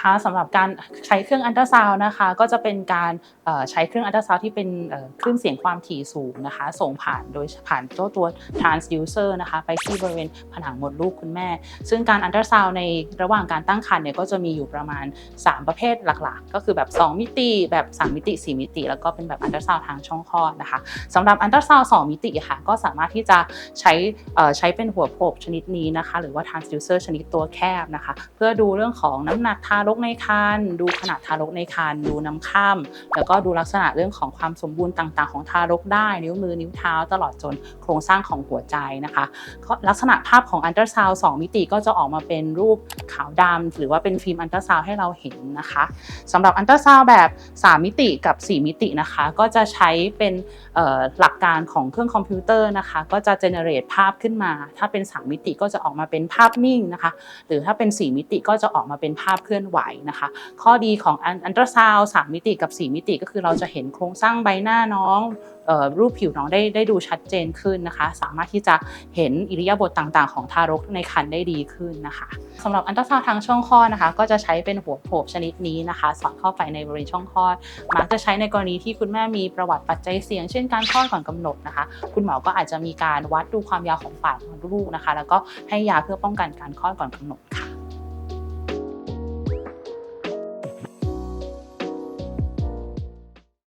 คะสำหรับการใช้เครื่องอันตราซาวน์นะคะ ก็จะเป็นการใช้เครื่องอันตราซาวน์ที่เป็นเคลื่นเสียงความถี่สูงนะคะ ส่งผ่านโดยผ่านตัวตัว transducer นะคะ ไปที่บริเวณผนังมดลูกคุณแม่ ซึ่งการอันตราซาวน์ในระหว่างการตั้งครรภ์เนี่ยก็จะมีอยู่ประมาณ 3 ประเภทหลักๆ ก็คือแบบ 2 มิติแบบ 3 มิติ 4 มิติ แล้วก็เป็นแบบอันตราซาวน์ทางช่องคลอดนะคะสำหรับอันตราซาวน์2มิติค่ะก็สามารถที่จะใช้ใช้เป็นหัวโผกชนิดนี้นะคะ หรือว่า transducer ชนิดตัวแคบนะคะ เพื่อดูเรื่องของน้ำหนักทารกในครรภ์ดูขนาดทารกในครรภ์ดูน้ำข้ามแล้วก็ดูลักษณะเรื่องของความสมบูรณ์ต่าง ๆ ของทารกได้ นิ้วมือนิ้วเท้า ตลอดจนโครงสร้างของหัวใจนะคะก็ลักษณะภาพของอันตราซาวน์2มิติก็จะออกมาเป็นรูปขาวดำหรือว่าเป็นฟิล์มอันตราซาวน์ให้เราเห็นนะคะสำหรับอันตราซาวน์แบบ 3 มิติกับ 4 มิตินะคะ ก็จะใช้เป็นหลักการของเครื่องคอมพิวเตอร์นะคะ ก็จะเจเนเรตภาพขึ้นมา ถ้าเป็น 3 มิติก็จะออกมาเป็นภาพนิ่งนะคะ หรือถ้าเป็น 4 มิติก็จะออกมาเป็นภาพเคลื่อนไหวนะคะ ข้อดีของอันตราซาวด์3มิติกับ 4 มิติก็คือเราจะเห็นโครงสร้างใบหน้าน้องรูปผิวน้องได้ได้ดูชัดเจนขึ้นนะคะ สามารถที่จะเห็นอิริยาบถต่างๆ ของทารกในครรภ์ได้ดีขึ้นนะคะสำหรับอันตราซาวทางช่องคลอดนะคะ ก็จะใช้เป็นหัวโผลชนิดนี้นะคะ สอดเข้าไปในบริเวณช่องคลอดมักจะใช้ในกรณีที่คุณแม่มีประวัติปัจจัยเสี่ยง เช่นการคลอดก่อนกำหนดนะคะ คุณหมอก็อาจจะมีการวัดดูความยาวของปากของลูกนะคะ แล้วก็ให้ยาเพื่อป้องกันการคลอดก่อนกำหนด